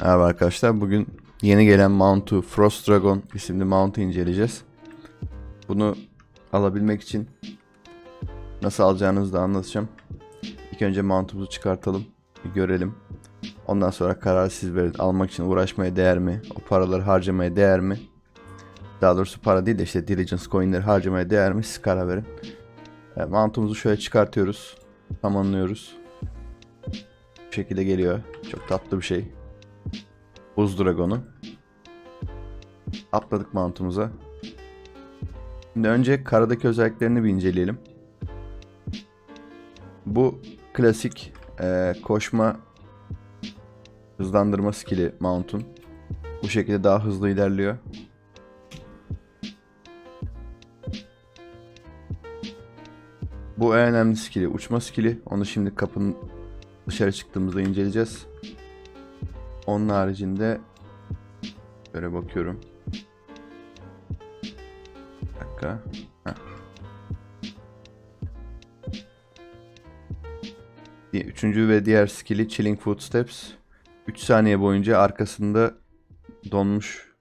Merhaba arkadaşlar. Bugün yeni gelen Mount'u Frost Dragon isimli Mount'u inceleyeceğiz. Bunu alabilmek için nasıl alacağınızı da anlatacağım. İlk önce Mount'umuzu çıkartalım. Bir görelim. Ondan sonra karar siz verin. Almak için uğraşmaya değer mi? O paraları harcamaya değer mi? Daha doğrusu para değil de işte Diligence coinleri harcamaya değer mi? Siz karar verin. E, Mount'umuzu şöyle çıkartıyoruz. Tamamlıyoruz. Bu şekilde geliyor. Çok tatlı bir şey. Buz Dragon'u. Atladık mountumuza. Şimdi önce karadaki özelliklerini bir inceleyelim. Bu klasik eee, koşma hızlandırma skill'i mount'un. Bu şekilde daha hızlı ilerliyor. Bu en önemli skill'i uçma skill'i. Onu şimdi kapının dışarı çıktığımızda inceleyeceğiz. Onun haricinde böyle bakıyorum. Bir dakika. Üçüncü ve diğer skill'i Chilling Footsteps. 3 saniye boyunca arkasında donmuş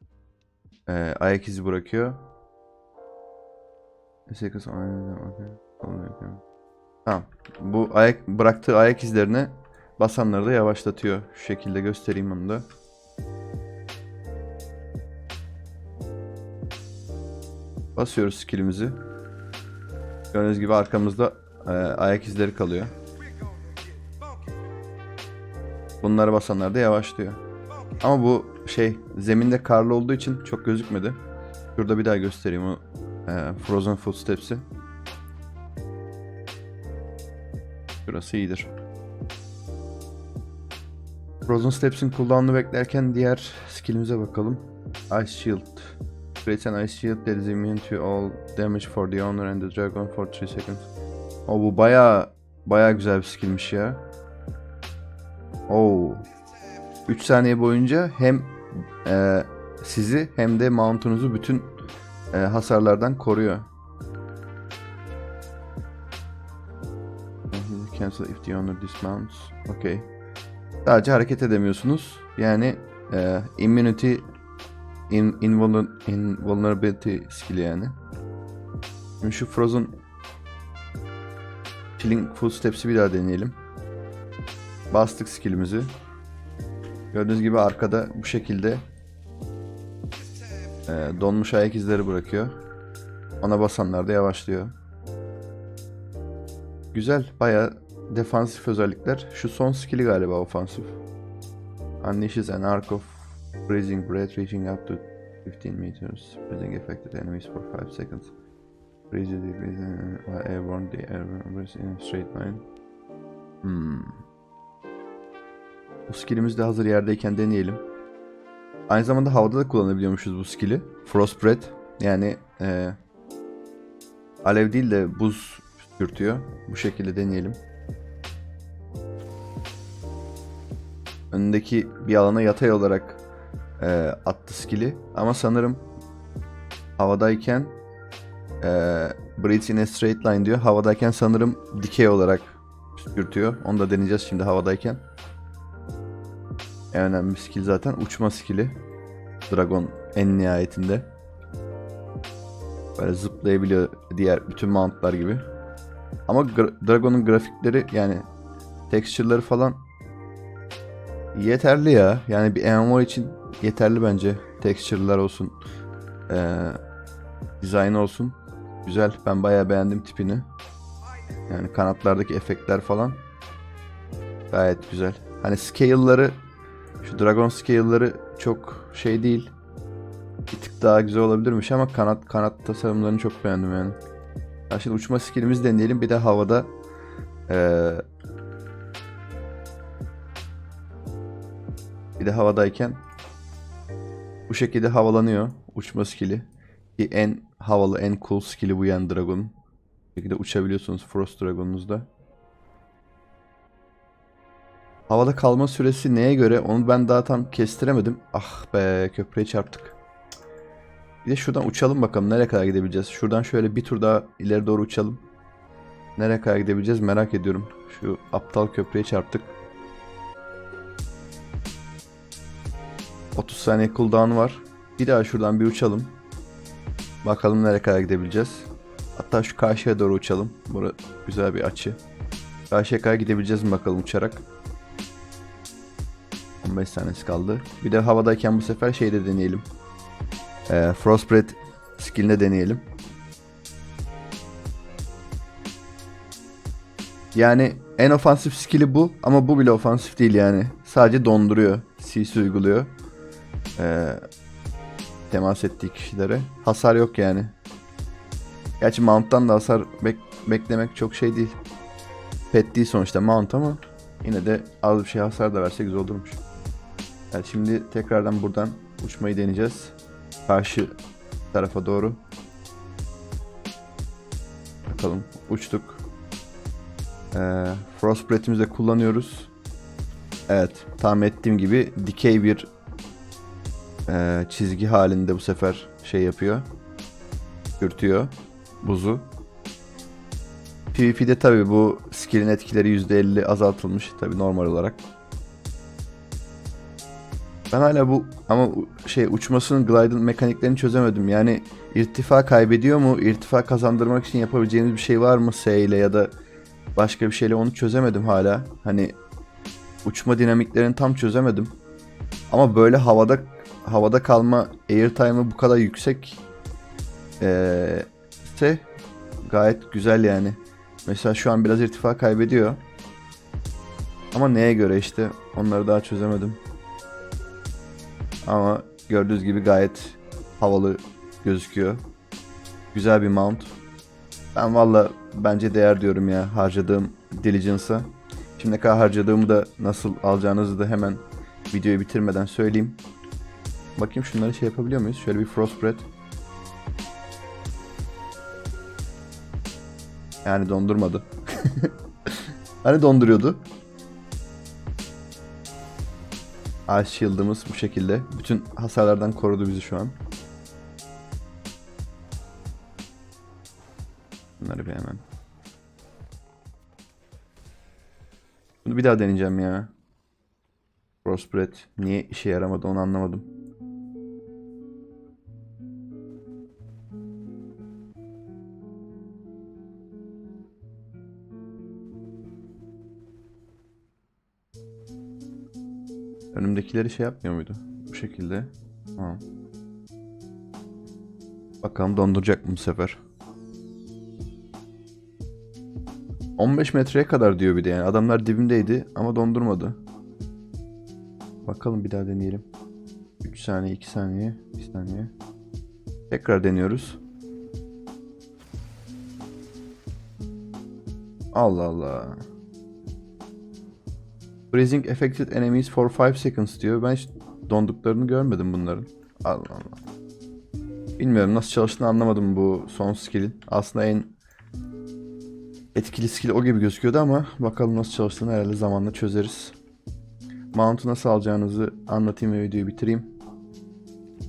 e, ayak izi bırakıyor. Tamam. Bu ayak bıraktığı ayak izlerini basanları da yavaşlatıyor. Şu şekilde göstereyim onu da. Basıyoruz skillimizi. Gördüğünüz gibi arkamızda e, ayak izleri kalıyor. Bunları basanlar da yavaşlıyor. Ama bu şey zeminde karlı olduğu için çok gözükmedi. Şurada bir daha göstereyim o e, Frozen Footsteps'i. Şurası iyidir. Frozen Steps'in cooldown'unu beklerken diğer skillimize bakalım. Ice Shield. Creates an Ice Shield that is immune to all damage for the owner and the dragon for 3 seconds. O bu baya baya güzel bir skillmiş ya. Oo. 3 saniye boyunca hem e, sizi hem de mount'unuzu bütün e, hasarlardan koruyor. Cancel if the owner dismounts. Okay. Sadece hareket edemiyorsunuz. Yani e, immunity in, invulner- invulnerability skill'i yani. Şimdi şu Frozen Chilling Footsteps'i bir daha deneyelim. Bastık skill'imizi. Gördüğünüz gibi arkada bu şekilde e, donmuş ayak izleri bırakıyor. Ona basanlar da yavaşlıyor. Güzel. Baya defansif özellikler. Şu son skill'i galiba ofansif. Unleashes an arc of freezing breath reaching up to 15 meters. Freezing affected enemies for 5 seconds. Freeze the freeze while airborne. The airborne in a straight line. Hmm. Bu skill'imizi de hazır yerdeyken deneyelim. Aynı zamanda havada da kullanabiliyormuşuz bu skill'i. Frost breath. Yani eee alev değil de buz püskürtüyor. Bu şekilde deneyelim. Önündeki bir alana yatay olarak e, attı skill'i. Ama sanırım havadayken e, breathes in a straight line diyor. Havadayken sanırım dikey olarak püskürtüyor. Onu da deneyeceğiz şimdi havadayken. En önemli skill zaten uçma skill'i. Dragon en nihayetinde. Böyle zıplayabiliyor diğer bütün mountlar gibi. Ama gra- Dragon'un grafikleri yani texture'ları falan yeterli ya. Yani bir MMO için yeterli bence. Texture'lar olsun. Ee, design olsun. Güzel. Ben bayağı beğendim tipini. Yani kanatlardaki efektler falan gayet güzel. Hani scale'ları şu Dragon scale'ları çok şey değil. Bir tık daha güzel olabilirmiş ama kanat kanat tasarımlarını çok beğendim yani. Ya şimdi uçma skillimizi deneyelim. Bir de havada eee, bir de havadayken bu şekilde havalanıyor uçma skilli. Ki en havalı, en cool skilli bu yani Dragon'un. Bu şekilde uçabiliyorsunuz Frost Dragon'unuzda. Havada kalma süresi neye göre onu ben daha tam kestiremedim. Ah be köprüye çarptık. Bir de şuradan uçalım bakalım nereye kadar gidebileceğiz. Şuradan şöyle bir tur daha ileri doğru uçalım. Nereye kadar gidebileceğiz merak ediyorum. Şu aptal köprüye çarptık. 30 saniye cooldown var. Bir daha şuradan bir uçalım. Bakalım nereye kadar gidebileceğiz. Hatta şu karşıya doğru uçalım. Burası güzel bir açı. Karşıya kadar gidebileceğiz mi bakalım uçarak. 15 saniyesi kaldı. Bir de havadayken bu sefer şeyde deneyelim. Ee, Frostbreath skill'ine deneyelim. Yani en ofansif skill'i bu ama bu bile ofansif değil yani. Sadece donduruyor. CC uyguluyor. Ee, temas ettiği kişilere. Hasar yok yani. Gerçi Mount'tan da hasar bek- beklemek çok şey değil. Pet değil sonuçta Mount ama yine de az bir şey hasar da verse güzel olurmuş. Evet şimdi tekrardan buradan uçmayı deneyeceğiz. Karşı tarafa doğru. Bakalım uçtuk. Ee, Frostbreath'imizi de kullanıyoruz. Evet tahmin ettiğim gibi dikey bir e, çizgi halinde bu sefer şey yapıyor. Sürtüyor buzu. PvP'de tabi bu skill'in etkileri %50 azaltılmış tabi normal olarak. Ben hala bu ama şey uçmasının glide'ın mekaniklerini çözemedim. Yani irtifa kaybediyor mu? İrtifa kazandırmak için yapabileceğimiz bir şey var mı S ile ya da başka bir şeyle onu çözemedim hala. Hani uçma dinamiklerini tam çözemedim. Ama böyle havada havada kalma airtime'ı bu kadar yüksek ise gayet güzel yani. Mesela şu an biraz irtifa kaybediyor. Ama neye göre işte onları daha çözemedim. Ama gördüğünüz gibi gayet havalı gözüküyor. Güzel bir mount. Ben valla bence değer diyorum ya harcadığım diligence'a. Şimdi ne kadar harcadığımı da nasıl alacağınızı da hemen videoyu bitirmeden söyleyeyim. Bakayım şunları şey yapabiliyor muyuz? Şöyle bir frostbreath. Yani dondurmadı. hani donduruyordu. Ice Shield'ımız bu şekilde. Bütün hasarlardan korudu bizi şu an. Bunları bir hemen. Bunu bir daha deneyeceğim ya. Frostbreath niye işe yaramadı onu anlamadım. Önümdekileri şey yapmıyor muydu? Bu şekilde. Ha. Bakalım donduracak mı bu sefer? 15 metreye kadar diyor bir de yani. Adamlar dibimdeydi ama dondurmadı. Bakalım bir daha deneyelim. 3 saniye, 2 saniye, 1 saniye. Tekrar deniyoruz. Allah Allah. Freezing affected enemies for 5 seconds diyor. Ben hiç donduklarını görmedim bunların. Allah Allah. Bilmiyorum nasıl çalıştığını anlamadım bu son skill'in. Aslında en etkili skill o gibi gözüküyordu ama bakalım nasıl çalıştığını herhalde zamanla çözeriz. Mount'u nasıl alacağınızı anlatayım ve videoyu bitireyim.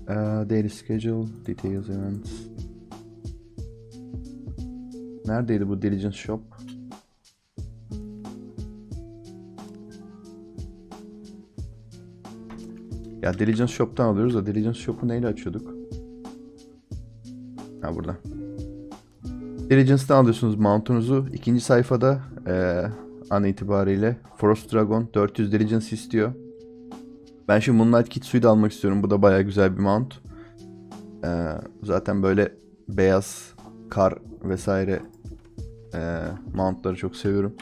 Ee, daily schedule, details events. Neredeydi bu diligence shop? Ya Diligence Shop'tan alıyoruz da Diligence Shop'u neyle açıyorduk? Ha burada. Diligence'dan alıyorsunuz mount'unuzu. İkinci sayfada eee an itibariyle Frost Dragon 400 Diligence istiyor. Ben şimdi Moonlight Kitsu'yu da almak istiyorum. Bu da baya güzel bir mount. Eee, zaten böyle beyaz kar vesaire eee mountları çok seviyorum.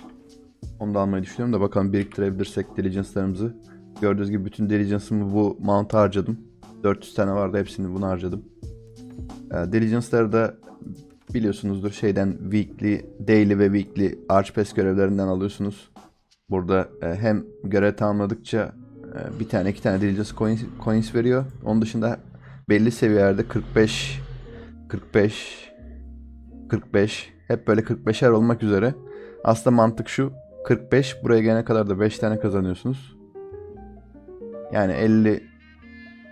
Onu da almayı düşünüyorum da bakalım biriktirebilirsek diligence'larımızı. Gördüğünüz gibi bütün diligence'ımı bu mount'a harcadım. 400 tane vardı hepsini buna harcadım. E, diligence'ları da biliyorsunuzdur şeyden weekly, daily ve weekly Archpass görevlerinden alıyorsunuz. Burada e, hem görev tamamladıkça e, bir tane iki tane diligence coins, coins veriyor. Onun dışında belli seviyelerde 45 45 45 hep böyle 45'er olmak üzere. Aslında mantık şu 45 buraya gelene kadar da 5 tane kazanıyorsunuz. Yani 50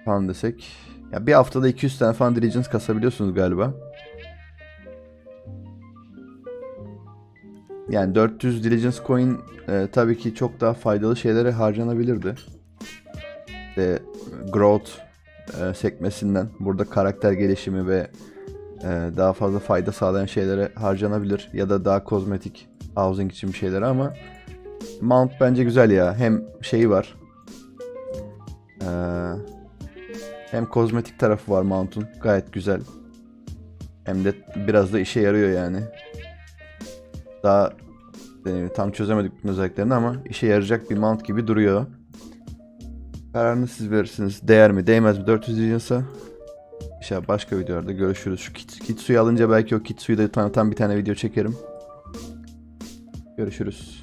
falan desek. Ya bir haftada 200 tane falan diligence kasabiliyorsunuz galiba. Yani 400 diligence coin e, tabii ki çok daha faydalı şeylere harcanabilirdi. işte growth e, sekmesinden burada karakter gelişimi ve e, daha fazla fayda sağlayan şeylere harcanabilir ya da daha kozmetik housing için bir şeylere ama mount bence güzel ya. Hem şeyi var. E, hem kozmetik tarafı var mount'un. Gayet güzel. Hem de biraz da işe yarıyor yani. Daha e, tam çözemedik bütün özelliklerini ama işe yarayacak bir mount gibi duruyor. Kararını siz verirsiniz. Değer mi değmez mi 400 Legions'a? İnşallah başka videolarda görüşürüz. Şu kit, Kitsu'yu alınca belki o Kitsu'yu da tanıtan bir tane video çekerim. Görüşürüz.